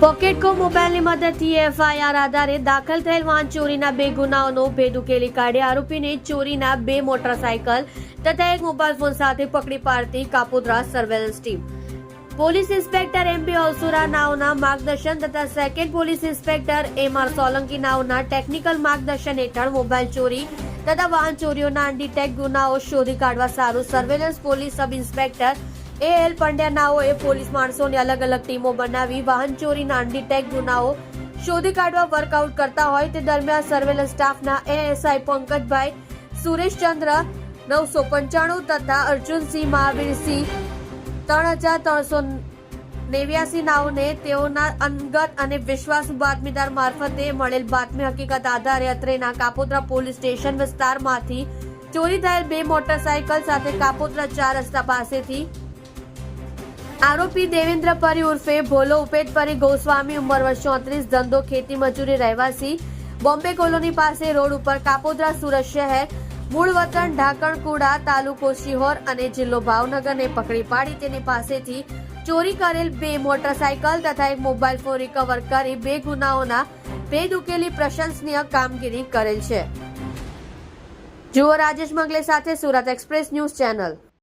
પોકેટકો મોબાઈલની મદદથી એફઆઈઆર આધારે દાખલ થયેલ વાહન ચોરીના બે ગુનાઓનો ભેદ ઉકેલી કાઢી આરોપીને ચોરીના બે મોટરસાયકલ તથા એક મોબાઈલ ફોન સાથે પકડી પાડતી Kapodra surveillance team. Police inspector M B Avsura નાઓના માર્ગદર્શન તથા second police inspector M R Solanki નાઓના technical માર્ગદર્શન હેઠળ મોબાઈલ ચોરી તથા વાહન ચોરીઓના અનડિટેક ગુનાઓ શોધી કાઢવા સારું surveillance police sub inspector A L Pandya નાઓએ police માણસોની અલગ અલગ ટીમો બનાવી વાહન ચોરીના અનડિટેક ગુનાઓ શોધી કાઢવા વર્કઆઉટ કરતા હોય તે દરમિયાન સર્વેલન્સ સ્ટાફના એએસઆઈ પંકજભાઈ સુરેશચંદ્ર નવસો પંચાણું તથા અર્જુનસિંહ મહાવીરસિંહ ત્રણ હજાર ત્રણસો નેવ્યાસી નાઓને તેઓના અંગત અને વિશ્વાસુ બાતમીદાર મારફતે મળેલ બાતમી હકીકત આધારે અત્રેના કાપોદ્રા પોલીસ સ્ટેશન વિસ્તારમાંથી ચોરી થયેલ બે મોટરસાયકલ સાથે કાપોદ્રા ચાર રસ્તા પાસેથી આરોપી દેવેન્દ્ર પરી ઉર્ફે ભોલો ઉપેટ પરી ગોસ્વામી, ઉંમર વર્ષ ચોત્રીસ, ધંધો ખેતી મજૂરી રહેવાસી, બોમ્બે કોલોની પાસે રોડ ઉપર કાપોદ્રા સુરત શહેર મૂળ વતન ઢાકણકુડા તાલુકો શિહોર અને જિલ્લો ભાવનગરને પકડી પાડી. તેની પાસેથી ચોરી કરેલ બે મોટરસાયકલ તથા એક મોબાઈલ ફોન રિકવર કરી બે ગુનાઓના ભેદ ઉકેલી પ્રશંસનીય કામગીરી કરેલ છે. જુઓ રાજેશ મંગલે સાથે સુરત એક્સપ્રેસ ન્યૂઝ ચેનલ.